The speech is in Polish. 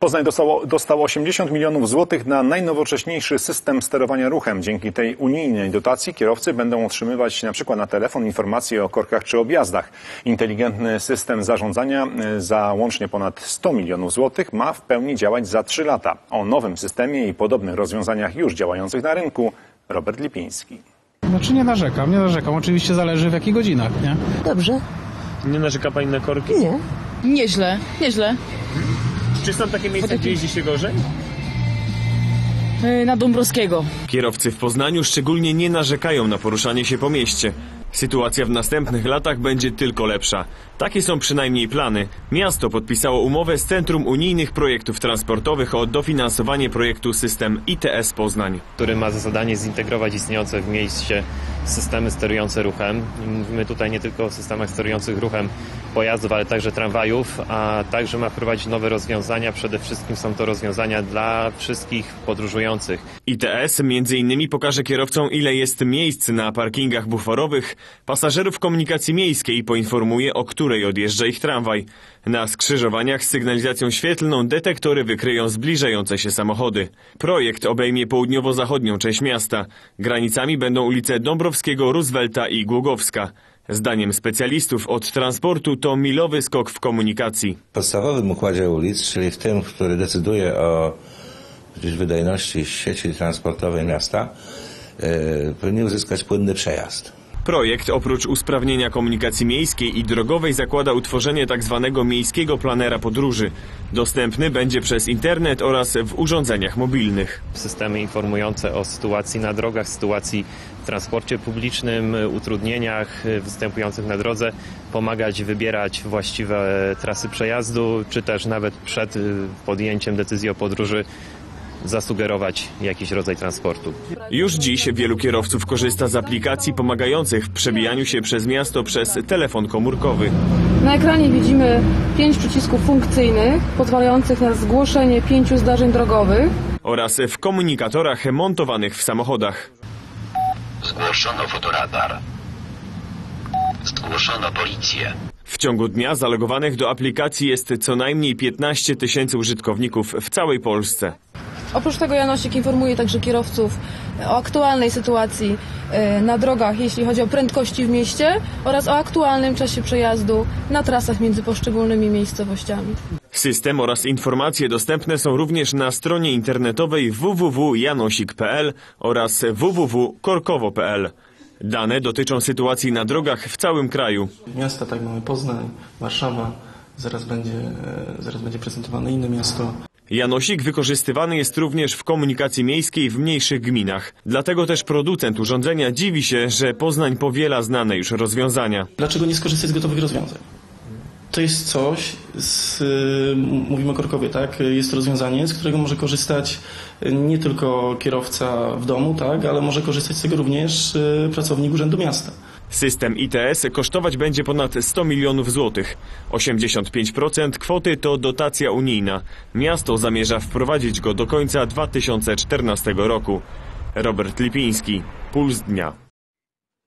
Poznań dostało, dostał 80 milionów złotych na najnowocześniejszy system sterowania ruchem. Dzięki tej unijnej dotacji kierowcy będą otrzymywać na przykład na telefon informacje o korkach czy objazdach. Inteligentny system zarządzania y, za łącznie ponad 100 milionów złotych ma w pełni działać za 3 lata. O nowym systemie i podobnych rozwiązaniach już działających na rynku Robert Lipiński. Znaczy nie narzekam, nie narzekam. Oczywiście zależy w jakich godzinach, nie? Dobrze? Nie narzeka pani na korki? Nie. Nieźle, nieźle. Czy są takie miejsca, gdzie jeździ się gorzej? Yy, Na Dąbrowskiego. Kierowcy w Poznaniu szczególnie nie narzekają na poruszanie się po mieście. Sytuacja w następnych latach będzie tylko lepsza. Takie są przynajmniej plany. Miasto podpisało umowę z Centrum Unijnych Projektów Transportowych o dofinansowanie projektu system ITS Poznań. który ma za zadanie zintegrować istniejące w mieście systemy sterujące ruchem. Mówimy tutaj nie tylko o systemach sterujących ruchem pojazdów, ale także tramwajów, a także ma wprowadzić nowe rozwiązania. Przede wszystkim są to rozwiązania dla wszystkich podróżujących. ITS między innymi pokaże kierowcom ile jest miejsc na parkingach buforowych, pasażerów komunikacji miejskiej poinformuje o której odjeżdża ich tramwaj. Na skrzyżowaniach z sygnalizacją świetlną detektory wykryją zbliżające się samochody. Projekt obejmie południowo-zachodnią część miasta. Granicami będą ulice Dąbrowskiego, Roosevelta i Głogowska. Zdaniem specjalistów od transportu to milowy skok w komunikacji. W podstawowym układzie ulic, czyli w tym, który decyduje o wydajności sieci transportowej miasta, yy, powinien uzyskać płynny przejazd. Projekt oprócz usprawnienia komunikacji miejskiej i drogowej zakłada utworzenie tzw. miejskiego planera podróży. Dostępny będzie przez internet oraz w urządzeniach mobilnych. Systemy informujące o sytuacji na drogach, sytuacji w transporcie publicznym, utrudnieniach występujących na drodze, pomagać wybierać właściwe trasy przejazdu, czy też nawet przed y, podjęciem decyzji o podróży zasugerować jakiś rodzaj transportu. Już dziś wielu kierowców korzysta z aplikacji pomagających w przebijaniu się przez miasto przez telefon komórkowy. Na ekranie widzimy pięć przycisków funkcyjnych pozwalających na zgłoszenie pięciu zdarzeń drogowych. oraz w komunikatorach montowanych w samochodach. Zgłoszono fotoradar. Zgłoszono policję. W ciągu dnia zalogowanych do aplikacji jest co najmniej 15 tysięcy użytkowników w całej Polsce. Oprócz tego Janosik informuje także kierowców o aktualnej sytuacji e, na drogach, jeśli chodzi o prędkości w mieście oraz o aktualnym czasie przejazdu na trasach między poszczególnymi miejscowościami. System oraz informacje dostępne są również na stronie internetowej www.janosik.pl oraz www.korkowo.pl. Dane dotyczą sytuacji na drogach w całym kraju. Miasta, tak mamy Poznań, Warszawa, zaraz będzie, e, zaraz będzie prezentowane inne miasto. Janosik wykorzystywany jest również w komunikacji miejskiej w mniejszych gminach. Dlatego też producent urządzenia dziwi się, że Poznań powiela znane już rozwiązania. Dlaczego nie skorzystać z gotowych rozwiązań? To jest coś, z, y, mówimy o Korkowie, tak? Jest to rozwiązanie, z którego może korzystać nie tylko kierowca w domu, tak? Ale może korzystać z tego również y, pracownik Urzędu Miasta. System ITS kosztować będzie ponad 100 milionów złotych. 85% kwoty to dotacja unijna. Miasto zamierza wprowadzić go do końca 2014 roku. Robert Lipiński, Puls Dnia.